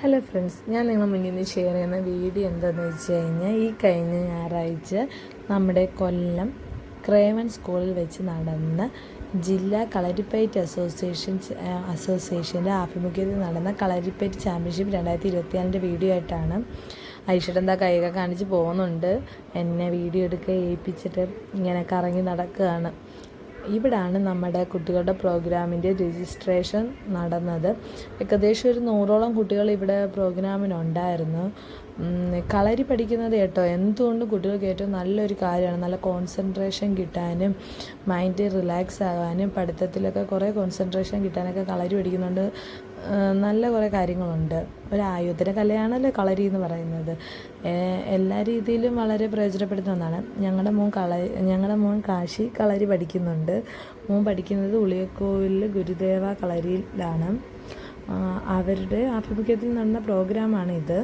Hello friends ഞാൻ നിങ്ങളുടെ മുന്നിൽ നിന്ന് ഷെയർ ചെയ്യുന്ന വീഡിയോ എന്താണെന്ന് വെച്ച് കഴിഞ്ഞാൽ ഈ കഴിഞ്ഞ ഞായറാഴ്ച നമ്മുടെ കൊല്ലം ക്രേവൻ സ്കൂളിൽ വെച്ച് നടന്ന ജില്ലാ കളരിപ്പയറ്റ് അസോസിയേഷൻ അസോസിയേഷന്റെ ആഭിമുഖ്യത്തിൽ നടന്ന കളരിപ്പയറ്റ് ചാമ്പ്യൻഷിപ്പ് രണ്ടായിരത്തി ഇരുപത്തിനാലിന്റെ വീഡിയോ ആയിട്ടാണ് ഐശ്വര്യ എന്താ കൈയൊക്കെ കാണിച്ച് പോകുന്നുണ്ട്. എന്നെ വീഡിയോ എടുക്കുക ഏൽപ്പിച്ചിട്ട് ഇങ്ങനെ കറങ്ങി നടക്കുകയാണ്. ഇവിടാണ് നമ്മുടെ കുട്ടികളുടെ പ്രോഗ്രാമിന്റെ രജിസ്ട്രേഷൻ നടന്നത്. ഏകദേശം ഒരു നൂറോളം കുട്ടികൾ ഇവിടെ പ്രോഗ്രാമിനുണ്ടായിരുന്നു. കളരി പഠിക്കുന്നത് കേട്ടോ എന്തുകൊണ്ടും കുട്ടികൾക്ക് ഏറ്റവും നല്ലൊരു കാര്യമാണ്. നല്ല കോൺസെൻട്രേഷൻ കിട്ടാനും മൈൻഡ് റിലാക്സ് ആകാനും പഠിത്തത്തിലൊക്കെ കുറേ കോൺസെൻട്രേഷൻ കിട്ടാനൊക്കെ കളരി പഠിക്കുന്നുണ്ട്. നല്ല കുറേ കാര്യങ്ങളുണ്ട്. ഒരു ആയോധന കലയാണല്ലോ കളരി എന്ന് പറയുന്നത്. എല്ലാ രീതിയിലും വളരെ പ്രയോജനപ്പെടുന്ന ഒന്നാണ്. ഞങ്ങളുടെ മോൻ കള ഞങ്ങളുടെ മോൻ കാശി കളരി പഠിക്കുന്നുണ്ട്. മോൻ പഠിക്കുന്നത് ഉളിയക്കോവിലിൽ ഗുരുദേവ കളരിയിലാണ്. അവരുടെ ആഭിമുഖ്യത്തിൽ നടന്ന പ്രോഗ്രാമാണിത്.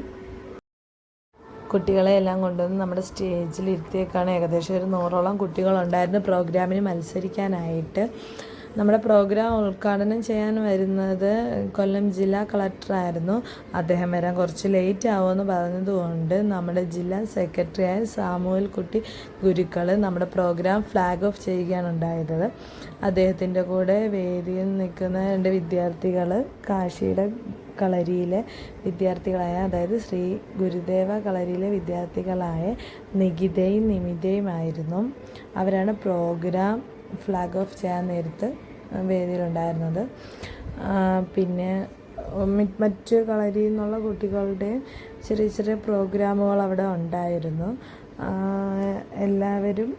കുട്ടികളെ എല്ലാം കൊണ്ടുവന്ന് നമ്മുടെ സ്റ്റേജിൽ ഇരുത്തിയേക്കാണ് ഏകദേശം ഒരു നൂറോളം കുട്ടികളുണ്ടായിരുന്നു പ്രോഗ്രാമിന് മത്സരിക്കാനായിട്ട്. നമ്മുടെ പ്രോഗ്രാം ഉദ്ഘാടനം ചെയ്യാൻ വരുന്നത് കൊല്ലം ജില്ലാ കളക്ടറായിരുന്നു അദ്ദേഹം വരാൻ കുറച്ച് ലേറ്റ് ആവുമെന്ന് പറഞ്ഞതുകൊണ്ട് നമ്മുടെ ജില്ലാ സെക്രട്ടറിയായ സാമുവൽ കുട്ടി ഗുരുക്കൾ നമ്മുടെ പ്രോഗ്രാം ഫ്ലാഗ് ഓഫ് ചെയ്യുകയാണ് ഉണ്ടായത്. അദ്ദേഹത്തിന്റെ കൂടെ വേദിയിൽ നിൽക്കുന്ന രണ്ട് വിദ്യാർത്ഥികൾ കാശിയുടെ കളരിയിലെ വിദ്യാർത്ഥികളായ അതായത് ശ്രീ ഗുരുദേവ കളരിയിലെ വിദ്യാർത്ഥികളായ നികിതയും നിമിതയുമായിരുന്നു. അവരാണ് പ്രോഗ്രാം ഫ്ലാഗ് ഓഫ് ചെയ്യാൻ നേരത്ത് വേദിയിലുണ്ടായിരുന്നത്. പിന്നെ മറ്റ് കളരിയിൽ നിന്നുള്ള കുട്ടികളുടെ ചെറിയ ചെറിയ പ്രോഗ്രാമുകൾ അവിടെ ഉണ്ടായിരുന്നു. എല്ലാവരും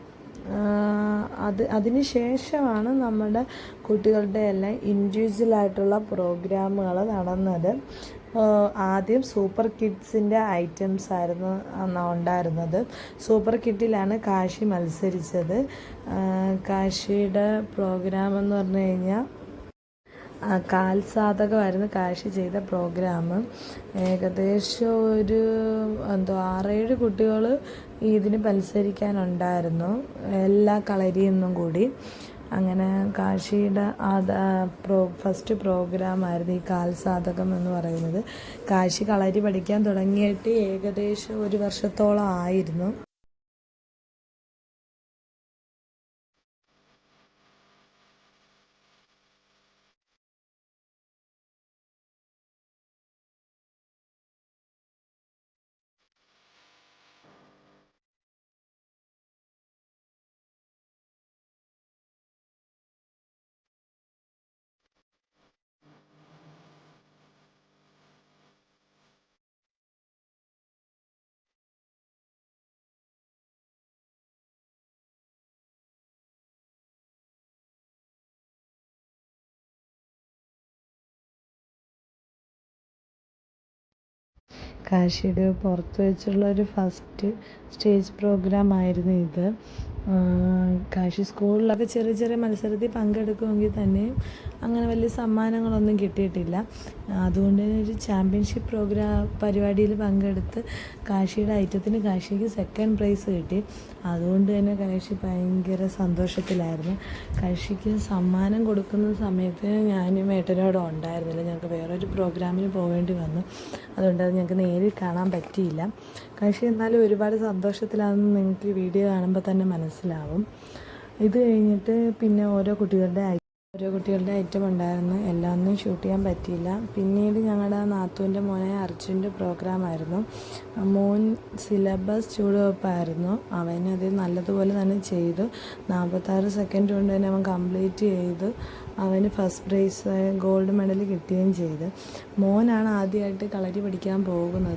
അത് അതിന് ശേഷമാണ് നമ്മുടെ കുട്ടികളുടെ എല്ലാം ഇൻഡിവിജ്വലായിട്ടുള്ള പ്രോഗ്രാമുകൾ നടന്നത്. ആദ്യം സൂപ്പർ കിഡ്സിന്റെ ഐറ്റംസ് ആയിരുന്നു ഉണ്ടായിരുന്നത്. സൂപ്പർ കിഡിലാണ് കാശി മത്സരിച്ചത്. കാശിയുടെ പ്രോഗ്രാം എന്ന് പറഞ്ഞു കഴിഞ്ഞാൽ കാൽസാധകമായിരുന്നു കാശി ചെയ്ത പ്രോഗ്രാം ഏകദേശം ഒരു എന്തോ ആറേഴ് കുട്ടികൾ ഇതിന് മത്സരിക്കാനുണ്ടായിരുന്നു. എല്ലാ കളരിയെന്നും കൂടി. അങ്ങനെ കാശിയുടെ അത് പ്രോ ഫസ്റ്റ് പ്രോഗ്രാമായിരുന്നു ഈ കാൽസാധകം എന്ന് പറയുന്നത്. കാശി കളരി പഠിക്കാൻ തുടങ്ങിയിട്ട് ഏകദേശം ഒരു വർഷത്തോളം ആയിരുന്നു. കാശിയുടെ പുറത്ത് വെച്ചുള്ള ഒരു ഫസ്റ്റ് സ്റ്റേജ് പ്രോഗ്രാം ആയിരുന്നു ഇത് കാശി സ്കൂളിലൊക്കെ ചെറിയ ചെറിയ മത്സരത്തിൽ പങ്കെടുക്കുമെങ്കിൽ തന്നെയും അങ്ങനെ വലിയ സമ്മാനങ്ങളൊന്നും കിട്ടിയിട്ടില്ല. അതുകൊണ്ട് തന്നെ ഒരു ചാമ്പ്യൻഷിപ്പ് പ്രോഗ്രാം പരിപാടിയിൽ പങ്കെടുത്ത് കാശിയുടെ ഐറ്റത്തിന് കാശിക്ക് സെക്കൻഡ് പ്രൈസ് കിട്ടി. അതുകൊണ്ട് തന്നെ കാശി ഭയങ്കര സന്തോഷത്തിലായിരുന്നു. കാശിക്ക് സമ്മാനം കൊടുക്കുന്ന സമയത്ത് ഞാനും ഏട്ടനോട് ഉണ്ടായിരുന്നില്ല. ഞങ്ങൾക്ക് വേറൊരു പ്രോഗ്രാമിന് പോകേണ്ടി വന്നു. അതുകൊണ്ട് അത് ഞങ്ങൾക്ക് നേരിൽ കാണാൻ പറ്റിയില്ല. കാശി എന്നാലും ഒരുപാട് സന്തോഷത്തിലാണെന്ന് നിങ്ങൾക്ക് വീഡിയോ കാണുമ്പോൾ തന്നെ മനസ്സിലാവും. ഇത് കഴിഞ്ഞിട്ട് പിന്നെ ഓരോ കുട്ടികളുടെ ഓരോ കുട്ടികളുടെ ഐറ്റം ഉണ്ടായിരുന്നു. എല്ലാം ഒന്നും ഷൂട്ട് ചെയ്യാൻ പറ്റിയില്ല. പിന്നീട് ഞങ്ങളുടെ നാത്തൂന്റെ മോനെ അർജുന്റെ പ്രോഗ്രാമായിരുന്നു മോൻ സിലബസ് ചൂടുവെപ്പായിരുന്നു. അവനത് നല്ലതുപോലെ തന്നെ ചെയ്തു. നാൽപ്പത്താറ് സെക്കൻഡ് കൊണ്ട് തന്നെ അവൻ കംപ്ലീറ്റ് ചെയ്തു. അവന് ഫസ്റ്റ് പ്രൈസ് ഗോൾഡ് മെഡൽ കിട്ടുകയും ചെയ്തു. മോനാണ് ആദ്യമായിട്ട് കളരി പഠിക്കാൻ പോകുന്നത്.